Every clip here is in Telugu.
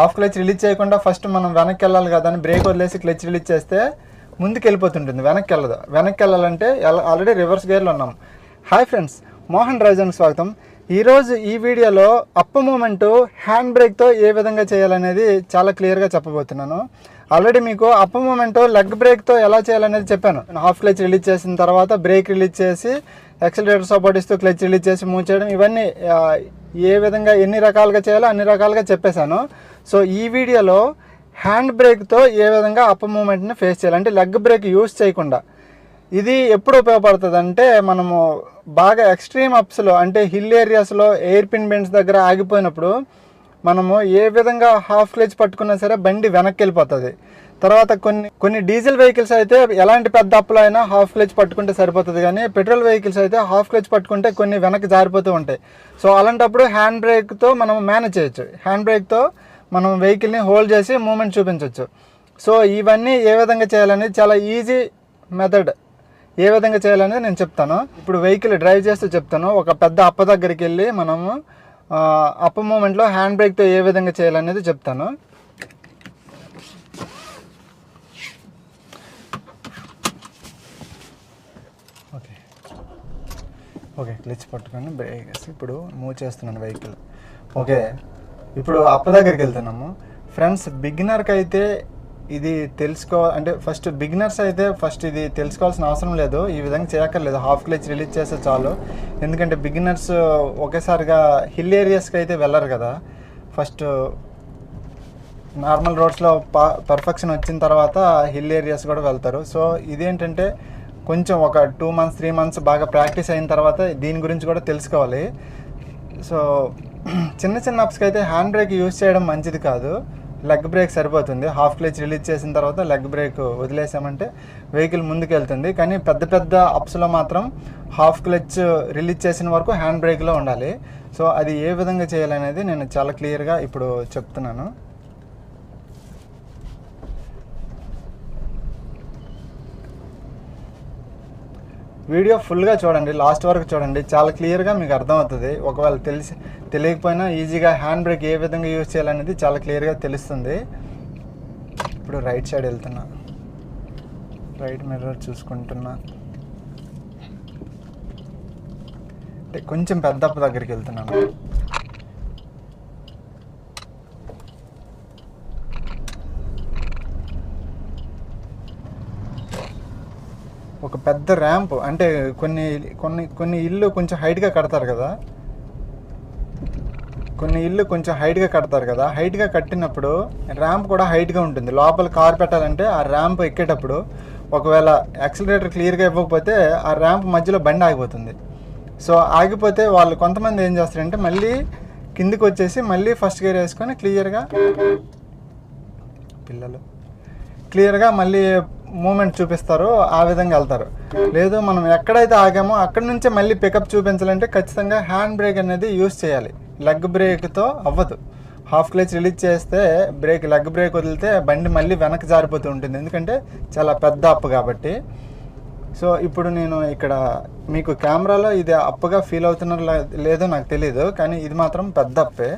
హాఫ్ క్లచ్ రిలీజ్ చేయకుండా ఫస్ట్ మనం వెనక్కి వెళ్ళాలి కదా అని బ్రేక్ వదిలేసి క్లచ్ రిలీజ్ చేస్తే ముందుకు వెళ్ళిపోతుంటుంది వెనక్కి వెళ్ళదు వెనక్కి వెళ్ళాలంటే ఆల్రెడీ రివర్స్ గేర్లో ఉన్నాం. హాయ్ ఫ్రెండ్స్ మోహన్ రాజన్ స్వాగతం. ఈరోజు ఈ వీడియోలో అప్ మూమెంట్ హ్యాండ్ బ్రేక్తో ఏ విధంగా చేయాలనేది చాలా క్లియర్గా చెప్పబోతున్నాను. ఆల్రెడీ మీకు అప్ మూమెంట్ లెగ్ బ్రేక్తో ఎలా చేయాలనేది చెప్పాను. హాఫ్ క్లచ్ రిలీజ్ చేసిన తర్వాత బ్రేక్ రిలీజ్ చేసి ఎక్సలేటర్ సపోర్ట్ ఇస్తూ క్లచ్ రిలీజ్ చేసి మూవ్ చేయడం ఇవన్నీ ఏ విధంగా ఎన్ని రకాలుగా చేయాలో అన్ని రకాలుగా చెప్పేశాను. సో ఈ వీడియోలో హ్యాండ్ బ్రేక్తో ఏ విధంగా అప్ మూమెంట్ని ఫేస్ చేయాలి? అంటే లెగ్ బ్రేక్ యూస్ చేయకుండా. ఇది ఎప్పుడు ఉపయోగపడుతుంది అంటే మనము బాగా ఎక్స్ట్రీమ్ అప్స్లో అంటే హిల్ ఏరియాస్లో ఎయిర్ పిన్ బెండ్స్ దగ్గర ఆగిపోయినప్పుడు మనము ఏ విధంగా హాఫ్ క్లేజ్ పట్టుకున్నా సరే బండి వెనక్కి వెళ్ళిపోతుంది. తర్వాత కొన్ని కొన్ని డీజిల్ వెహికల్స్ అయితే ఎలాంటి పెద్ద అప్పులో అయినా హాఫ్ క్లేజ్ పట్టుకుంటే సరిపోతుంది కానీ పెట్రోల్ వెహికల్స్ అయితే హాఫ్ క్లేజ్ పట్టుకుంటే కొన్ని వెనక్కి జారిపోతూ ఉంటాయి. సో అలాంటప్పుడు హ్యాండ్ బ్రేక్తో మనం మేనేజ్ చేయొచ్చు. హ్యాండ్ బ్రేక్తో మనం వెహికల్ని హోల్డ్ చేసి మూమెంట్ చూపించవచ్చు సో ఇవన్నీ ఏ విధంగా చేయాలనేది చాలా ఈజీ మెథడ్. ఏ విధంగా చేయాలనేది నేను చెప్తాను. ఇప్పుడు వెహికల్ డ్రైవ్ చేస్తూ చెప్తాను. ఒక పెద్ద అప్ప దగ్గరికి వెళ్ళి మనము అప్ప మూమెంట్లో హ్యాండ్ బ్రేక్తో ఏ విధంగా చేయాలనేది చెప్తాను. ఓకే. ఓకే క్లిచ్ పట్టుకొని బ్రేక్ వేసి ఇప్పుడు మూవ్ చేస్తున్నాను వెహికల్. ఓకే. ఇప్పుడు అప్ప దగ్గరికి వెళ్తున్నాము. ఫ్రెండ్స్ బిగినర్కి అయితే ఇది తెలుసుకో అంటే ఫస్ట్ బిగినర్స్ అయితే ఫస్ట్ ఇది తెలుసుకోవాల్సిన అవసరం లేదు. ఈ విధంగా చేయక్కర్లేదు. హాఫ్ క్లచ్ రిలీజ్ చేస్తే చాలు. ఎందుకంటే బిగినర్స్ ఒకేసారిగా హిల్ ఏరియాస్కి అయితే వెళ్ళరు కదా. ఫస్ట్ నార్మల్ రోడ్స్లో పర్ఫెక్షన్ వచ్చిన తర్వాత హిల్ ఏరియాస్ కూడా వెళ్తారు. సో ఇదేంటంటే కొంచెం ఒక టూ మంత్స్ త్రీ మంత్స్ బాగా ప్రాక్టీస్ అయిన తర్వాత దీని గురించి కూడా తెలుసుకోవాలి. సో చిన్న చిన్న అప్స్కి అయితే హ్యాండ్ బ్రేక్ యూస్ చేయడం మంచిది కాదు. లెగ్ బ్రేక్ సరిపోతుంది. హాఫ్ క్లచ్ రిలీజ్ చేసిన తర్వాత లెగ్ బ్రేక్ వదిలేసామంటే వెహికల్ ముందుకు వెళ్తుంది కానీ పెద్ద పెద్ద అప్స్లో మాత్రం హాఫ్ క్లచ్ రిలీజ్ చేసిన వరకు హ్యాండ్ బ్రేక్లో ఉండాలి. సో అది ఏ విధంగా చేయాలనేది నేను చాలా క్లియర్గా ఇప్పుడు చెప్తున్నాను. వీడియో ఫుల్గా చూడండి లాస్ట్ వరకు చూడండి. చాలా క్లియర్గా మీకు అర్థమవుతుంది. ఒకవేళ తెలిసి తెలియకపోయినా ఈజీగా హ్యాండ్ బ్రేక్ ఏ విధంగా యూజ్ చేయాలనేది చాలా క్లియర్గా తెలుస్తుంది. ఇప్పుడు రైట్ సైడ్ వెళ్తున్నా. రైట్ మిర్రర్ చూసుకుంటున్నా. అంటే కొంచెం పెద్దప్ప దగ్గరికి వెళ్తున్నాను. ఒక పెద్ద ర్యాంప్ అంటే కొన్ని కొన్ని కొన్ని ఇల్లు కొంచెం హైట్గా కడతారు కదా? కొన్ని ఇల్లు కొంచెం హైట్గా కడతారు కదా? హైట్గా కట్టినప్పుడు ర్యాంప్ కూడా హైట్గా ఉంటుంది. లోపల కార్ పెట్టాలంటే ఆ ర్యాంప్ ఎక్కేటప్పుడు ఒకవేళ యాక్సిలరేటర్ క్లియర్గా ఇవ్వకపోతే ఆ ర్యాంప్ మధ్యలో బండి ఆగిపోతుంది. సో ఆగిపోతే వాళ్ళు కొంతమంది ఏం చేస్తారంటే మళ్ళీ కిందికి వచ్చేసి మళ్ళీ ఫస్ట్ గేర్ వేసుకొని క్లియర్గా పిల్లలు క్లియర్గా మళ్ళీ మూమెంట్ చూపిస్తారు ఆ విధంగా వెళ్తారు. లేదు మనం ఎక్కడైతే ఆగామో అక్కడ నుంచే మళ్ళీ పికప్ చూపించాలంటే ఖచ్చితంగా హ్యాండ్ బ్రేక్ అనేది యూస్ చేయాలి. లెగ్ బ్రేక్తో అవ్వదు. హాఫ్ క్లచ్ రిలీజ్ చేస్తే బ్రేక్ లెగ్ బ్రేక్ వదిలితే బండి మళ్ళీ వెనక్కి జారిపోతూ ఉంటుంది. ఎందుకంటే చాలా పెద్ద అప్పు కాబట్టి. సో ఇప్పుడు నేను ఇక్కడ మీకు కెమెరాలో ఇది అప్పుగా ఫీల్ అవుతున్నారు లేదో నాకు తెలియదు కానీ ఇది మాత్రం పెద్ద అప్పే.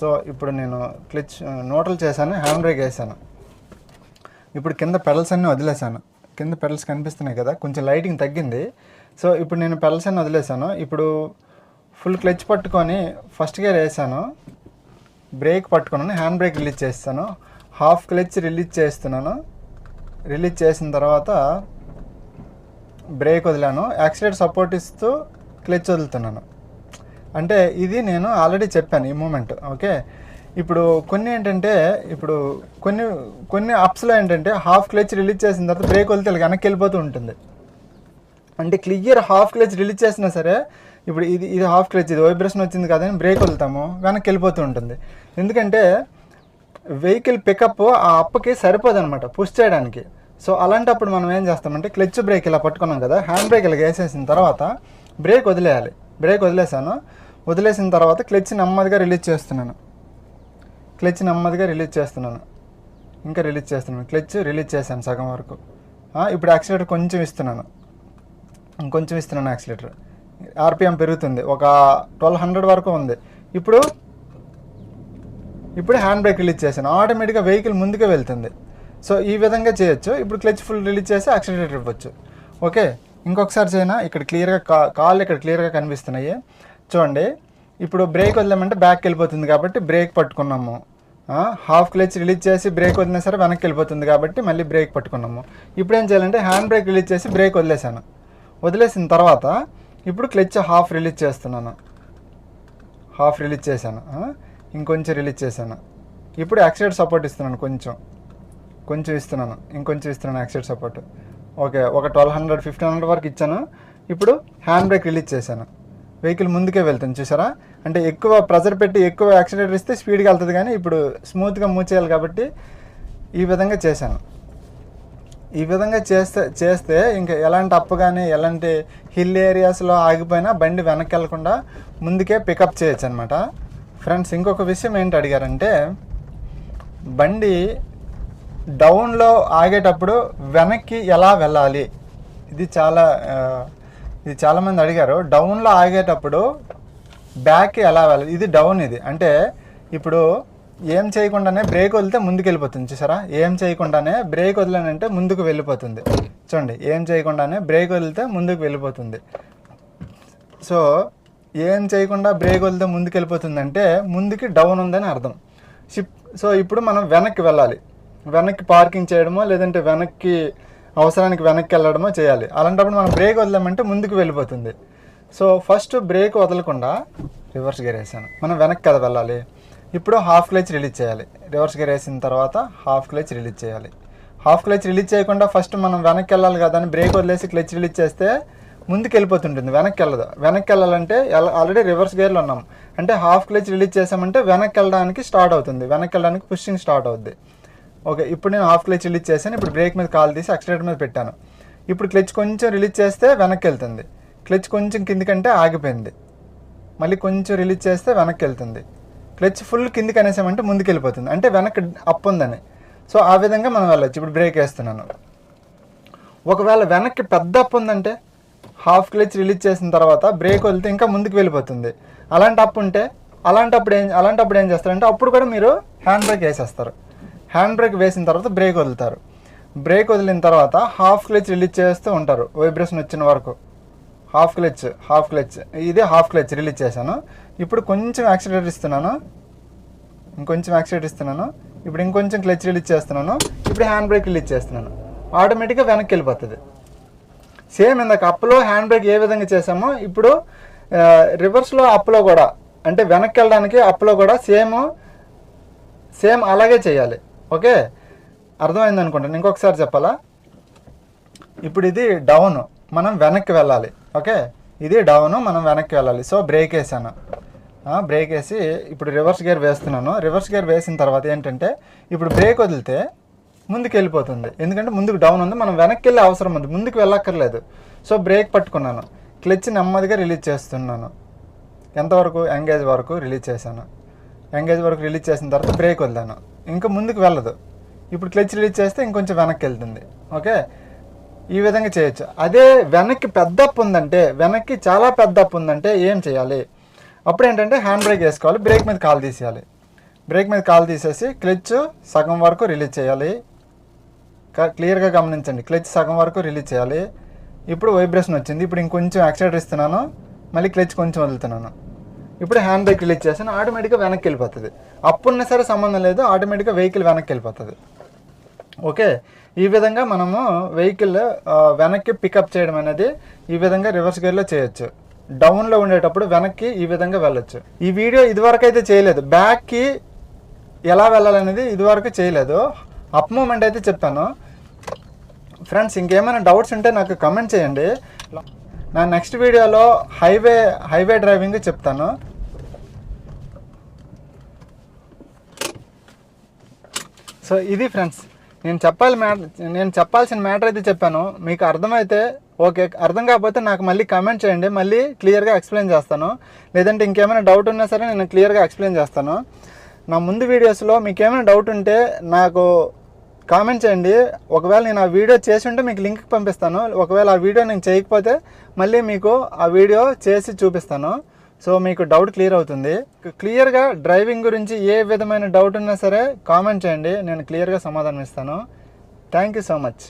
సో ఇప్పుడు నేను క్లిచ్ నోటలు చేశాను హ్యాండ్ బ్రేక్ వేసాను. ఇప్పుడు కింద పెడల్స్ అన్నీ వదిలేసాను కింద పెడల్స్ కనిపిస్తున్నాయి కదా కొంచెం లైటింగ్ తగ్గింది. సో ఇప్పుడు నేను పెడల్స్ అన్నీ వదిలేసాను ఇప్పుడు ఫుల్ క్లచ్ పట్టుకొని ఫస్ట్ గేర్ వేసాను. బ్రేక్ పట్టుకున్నాను. హ్యాండ్ బ్రేక్ రిలీజ్ చేస్తాను. హాఫ్ క్లచ్ రిలీజ్ చేస్తున్నాను. రిలీజ్ చేసిన తర్వాత బ్రేక్ వదిలాను. యాక్సిడెంట్ సపోర్ట్ ఇస్తూ క్లచ్ వదులుతున్నాను. అంటే ఇది నేను ఆల్రెడీ చెప్పాను ఈ మూమెంట్ ఓకే? ఇప్పుడు కొన్ని ఏంటంటే ఇప్పుడు కొన్ని కొన్ని అప్స్లో ఏంటంటే హాఫ్ క్లచ్ రిలీజ్ చేసిన తర్వాత బ్రేక్ వదిలితే వెనక్కి వెళ్ళిపోతూ ఉంటుంది. అంటే క్లియర్ హాఫ్ క్లచ్ రిలీజ్ చేసినా సరే ఇప్పుడు ఇది ఇది హాఫ్ క్లచ్ ఇది వైబ్రేషన్ వచ్చింది కదా బ్రేక్ వదులుతాము వెనక్కి వెళ్ళిపోతూ ఉంటుంది. ఎందుకంటే వెహికల్ పికప్ ఆ అప్పకి సరిపోదు అనమాట పుష్ చేయడానికి. సో అలాంటప్పుడు మనం ఏం చేస్తామంటే క్లచ్ బ్రేక్ ఇలా పట్టుకున్నాం కదా హ్యాండ్ బ్రేక్ ఇలా వేసేసిన తర్వాత బ్రేక్ వదిలేయాలి. బ్రేక్ వదిలేసాను. వదిలేసిన తర్వాత క్లచ్ నెమ్మదిగా రిలీజ్ చేస్తున్నాను. క్లచ్ నెమ్మదిగా రిలీజ్ చేస్తున్నాను. ఇంకా రిలీజ్ చేస్తున్నాను. క్లచ్ రిలీజ్ చేశాను సగం వరకు. ఇప్పుడు యాక్సిలేటర్ కొంచెం ఇస్తున్నాను. ఇంకొంచెం ఇస్తున్నాను యాక్సిలేటర్ ఆర్పిఎం పెరుగుతుంది. ఒక ట్వెల్వ్ హండ్రెడ్ వరకు ఉంది. ఇప్పుడు ఇప్పుడు హ్యాండ్ బ్రేక్ రిలీజ్ చేశాను. ఆటోమేటిక్గా వెహికల్ ముందుకే వెళ్తుంది. సో ఈ విధంగా చేయొచ్చు. ఇప్పుడు క్లచ్ ఫుల్ రిలీజ్ చేసి యాక్సిడెంట్ ఇవ్వచ్చు. ఓకే ఇంకొకసారి చేయనా? ఇక్కడ క్లియర్గా కా కాళ్ళు ఇక్కడ క్లియర్గా కనిపిస్తున్నాయి. చూడండి. ఇప్పుడు బ్రేక్ వదిలేమంటే బ్యాక్ వెళ్ళిపోతుంది కాబట్టి బ్రేక్ పట్టుకున్నాము. హాఫ్ క్లచ్ రిలీజ్ చేసి బ్రేక్ వదిలినా సరే వెనక్కి వెళ్ళిపోతుంది కాబట్టి మళ్ళీ బ్రేక్ పట్టుకున్నాము. ఇప్పుడు ఏం చేయాలంటే హ్యాండ్ బ్రేక్ రిలీజ్ చేసి బ్రేక్ వదిలేసాను వదిలేసిన తర్వాత ఇప్పుడు క్లచ్ హాఫ్ రిలీజ్ చేస్తున్నాను. హాఫ్ రిలీజ్ చేశాను. ఇంకొంచెం రిలీజ్ చేశాను. ఇప్పుడు యాక్సిడెంట్ సపోర్ట్ ఇస్తున్నాను కొంచెం. కొంచెం ఇస్తున్నాను. ఇంకొంచెం ఇస్తున్నాను యాక్సిడెంట్ సపోర్ట్ ఓకే ఒక ట్వెల్వ్ హండ్రెడ్ ఫిఫ్టీన్ హండ్రెడ్ వరకు ఇచ్చాను. ఇప్పుడు హ్యాండ్ బ్రేక్ రిలీజ్ చేశాను. వెహికల్ ముందుకే వెళ్తుంది చూసారా? అంటే ఎక్కువ ప్రెజర్ పెట్టి ఎక్కువ యాక్సిడెంట్ ఇస్తే స్పీడ్గా వెళ్తుంది కానీ ఇప్పుడు స్మూత్గా మూవ్ చేయాలి కాబట్టి ఈ విధంగా చేశాను. ఈ విధంగా చేస్తే చేస్తే ఇంకా ఎలాంటి అప్పు కానీ ఎలాంటి హిల్ ఏరియాస్లో ఆగిపోయినా బండి వెనక్కి వెళ్ళకుండా ముందుకే పికప్ చేయొచ్చు అనమాట ఫ్రెండ్స్ ఇంకొక విషయం ఏంటి అడిగారంటే బండి డౌన్లో ఆగేటప్పుడు వెనక్కి ఎలా వెళ్ళాలి? ఇది చాలా ఇది చాలామంది అడిగారు డౌన్లో ఆగేటప్పుడు బ్యాక్కి ఎలా వెళ్ళాలి? ఇది డౌన్ ఇది. అంటే ఇప్పుడు ఏం చేయకుండానే బ్రేక్ వదిలితే ముందుకు వెళ్ళిపోతుంది చూసారా? ఏం చేయకుండానే బ్రేక్ వదిలేనంటే ముందుకు వెళ్ళిపోతుంది. చూడండి ఏం చేయకుండానే బ్రేక్ వదిలితే ముందుకు వెళ్ళిపోతుంది. సో ఏం చేయకుండా బ్రేక్ వదిలితే ముందుకు వెళ్ళిపోతుందంటే ముందుకి డౌన్ ఉందని అర్థం. షిప్ సో ఇప్పుడు మనం వెనక్కి వెళ్ళాలి. వెనక్కి పార్కింగ్ చేయడమో లేదంటే వెనక్కి అవసరానికి వెనక్కి వెళ్ళడమో చేయాలి. అలాంటప్పుడు మనం బ్రేక్ వదిలామంటే ముందుకు వెళ్ళిపోతుంది. సో ఫస్ట్ బ్రేక్ వదలకుండా రివర్స్ గేర్ వేసాను. మనం వెనక్కి కదా వెళ్ళాలి? ఇప్పుడు హాఫ్ క్లచ్ రిలీజ్ చేయాలి. రివర్స్ గేర్ వేసిన తర్వాత హాఫ్ క్లచ్ రిలీజ్ చేయాలి. హాఫ్ క్లచ్ రిలీజ్ చేయకుండా ఫస్ట్ మనం వెనక్కి వెళ్ళాలి కదా అని బ్రేక్ వదిలేసి క్లచ్ రిలీజ్ చేస్తే ముందుకు వెళ్ళిపోతుంటుంది. వెనక్కి వెళ్ళదు. వెనక్కి వెళ్ళాలంటే ఆల్రెడీ రివర్స్ గేర్లో ఉన్నాం. అంటే హాఫ్ క్లచ్ రిలీజ్ చేసామంటే వెనక్కి వెళ్ళడానికి స్టార్ట్ అవుతుంది. వెనక్కి వెళ్ళడానికి పుషింగ్ స్టార్ట్ అవుద్ది. ఓకే ఇప్పుడు నేను హాఫ్ క్లచ్ రిలీజ్ చేశాను ఇప్పుడు బ్రేక్ మీద కాల్ తీసి యాక్సిడెంట్ మీద పెట్టాను. ఇప్పుడు క్లచ్ కొంచెం రిలీజ్ చేస్తే వెనక్కి వెళ్తుంది క్లచ్ కొంచెం కిందికంటే ఆగిపోయింది. మళ్ళీ కొంచెం రిలీజ్ చేస్తే వెనక్కి వెళ్తుంది క్లచ్ ఫుల్ కిందికి అనేసామంటే ముందుకు వెళ్ళిపోతుంది అంటే వెనక్కి అప్ ఉందని. సో ఆ విధంగా మనం వెళ్ళొచ్చు. ఇప్పుడు బ్రేక్ వేస్తున్నాను. ఒకవేళ వెనక్కి పెద్ద అప్ ఉందంటే హాఫ్ క్లచ్ రిలీజ్ చేసిన తర్వాత బ్రేక్ వదిలితే ఇంకా ముందుకు వెళ్ళిపోతుంది. అలాంటి అప్ ఉంటే అలాంటప్పుడు ఏం అలాంటప్పుడు ఏం చేస్తారంటే అప్పుడు కూడా మీరు హ్యాండ్ బ్రేక్ వేసేస్తారు. హ్యాండ్ బ్రేక్ వేసిన తర్వాత బ్రేక్ వదులుతారు. బ్రేక్ వదిలిన తర్వాత హాఫ్ క్లచ్ రిలీజ్ చేస్తూ ఉంటారు. వైబ్రేషన్ వచ్చిన వరకు. Half clutch half clutch. ఇది హాఫ్ క్లచ్ రిలీజ్ చేశాను. ఇప్పుడు కొంచెం యాక్సిడెంట్ ఇస్తున్నాను. ఇంకొంచెం యాక్సిడెంట్ ఇస్తున్నాను. ఇప్పుడు ఇంకొంచెం క్లచ్ రిలీజ్ చేస్తున్నాను. ఇప్పుడు హ్యాండ్ బ్రేక్ రిలీజ్ చేస్తున్నాను. ఆటోమేటిక్గా వెనక్కి వెళ్ళిపోతుంది. సేమ్ ఇందాక అప్లో హ్యాండ్ బ్రేక్ ఏ విధంగా చేసామో ఇప్పుడు రివర్స్లో అప్లో కూడా అంటే వెనక్కి వెళ్ళడానికి అప్లో కూడా సేమ్ సేమ్ అలాగే చేయాలి. ఓకే? అర్థమైంది అనుకుంటాను ఇంకొకసారి చెప్పాలా? ఇప్పుడు ఇది డౌన్. మనం వెనక్కి వెళ్ళాలి. ఓకే? ఇది డౌన్ మనం వెనక్కి వెళ్ళాలి. సో బ్రేక్ వేసాను. బ్రేక్ వేసి ఇప్పుడు రివర్స్ గేర్ వేస్తున్నాను. రివర్స్ గేర్ వేసిన తర్వాత ఏంటంటే ఇప్పుడు బ్రేక్ వదిలితే ముందుకు వెళ్ళిపోతుంది. ఎందుకంటే ముందుకు డౌన్ ఉంది. మనం వెనక్కి వెళ్ళే అవసరం ఉంది. ముందుకు వెళ్ళక్కర్లేదు. సో బ్రేక్ పట్టుకున్నాను. క్లచ్ నెమ్మదిగా రిలీజ్ చేస్తున్నాను. ఎంతవరకు? ఎంగేజ్ వరకు రిలీజ్ చేశాను. ఎంగేజ్ వరకు రిలీజ్ చేసిన తర్వాత బ్రేక్ వదిలాను. ఇంకా ముందుకు వెళ్ళదు. ఇప్పుడు క్లచ్ రిలీజ్ చేస్తే ఇంకొంచెం వెనక్కి వెళ్తుంది ఓకే? ఈ విధంగా చేయొచ్చు. అదే వెనక్కి పెద్ద అప్పు ఉందంటే వెనక్కి చాలా పెద్ద అప్పు ఉందంటే ఏం చేయాలి? అప్పుడు ఏంటంటే హ్యాండ్ బ్రేక్ వేసుకోవాలి బ్రేక్ మీద కాల్ తీసేయాలి. బ్రేక్ మీద కాల్ తీసేసి క్లచ్ సగం వరకు రిలీజ్ చేయాలి. క- క్లియర్గా గమనించండి. క్లచ్ సగం వరకు రిలీజ్ చేయాలి. ఇప్పుడు వైబ్రేషన్ వచ్చింది. ఇప్పుడు ఇంకొంచెం యాక్సిడెంట్ ఇస్తున్నాను. మళ్ళీ క్లచ్ కొంచెం వదులుతున్నాను. ఇప్పుడు హ్యాండ్ బ్రేక్ రిలీజ్ చేస్తాను ఆటోమేటిక్గా వెనక్కి వెళ్ళిపోతుంది. అప్పున్నా సరే సంబంధం లేదు ఆటోమేటిక్గా వెహికల్ వెనక్కి వెళ్ళిపోతుంది. ఓకే? ఈ విధంగా మనము వెహికల్ వెనక్కి పికప్ చేయడం అనేది ఈ విధంగా రివర్స్ గేర్లో చేయొచ్చు. డౌన్లో ఉండేటప్పుడు వెనక్కి ఈ విధంగా వెళ్ళొచ్చు. ఈ వీడియో ఇదివరకు అయితే చేయలేదు. బ్యాక్కి ఎలా వెళ్ళాలనేది ఇదివరకు చేయలేదు. అప్ మూమెంట్ అయితే చెప్పాను. ఫ్రెండ్స్ ఇంకేమైనా డౌట్స్ ఉంటే నాకు కమెంట్ చేయండి. నా నెక్స్ట్ వీడియోలో హైవే హైవే డ్రైవింగ్ చెప్తాను. సో ఇది ఫ్రెండ్స్ నేను చెప్పాలి మ్యాటర్ నేను చెప్పాల్సిన మ్యాటర్ అయితే చెప్పాను. మీకు అర్థమైతే ఓకే అర్థం కాకపోతే నాకు మళ్ళీ కమెంట్ చేయండి మళ్ళీ క్లియర్గా ఎక్స్ప్లెయిన్ చేస్తాను. లేదంటే ఇంకేమైనా డౌట్ ఉన్నా సరే నేను క్లియర్గా ఎక్స్ప్లెయిన్ చేస్తాను. నా ముందు వీడియోస్లో మీకు ఏమైనా డౌట్ ఉంటే నాకు కామెంట్ చేయండి. ఒకవేళ నేను ఆ వీడియో చేసి ఉంటే మీకు లింక్ పంపిస్తాను. ఒకవేళ ఆ వీడియో నేను చేయకపోతే మళ్ళీ మీకు ఆ వీడియో చేసి చూపిస్తాను. సో మీకు డౌట్ క్లియర్ అవుతుంది. క్లియర్గా డ్రైవింగ్ గురించి ఏ విధమైన డౌట్ ఉన్నా సరే కామెంట్ చేయండి. నేను క్లియర్గా సమాధానం ఇస్తాను. Thank you so much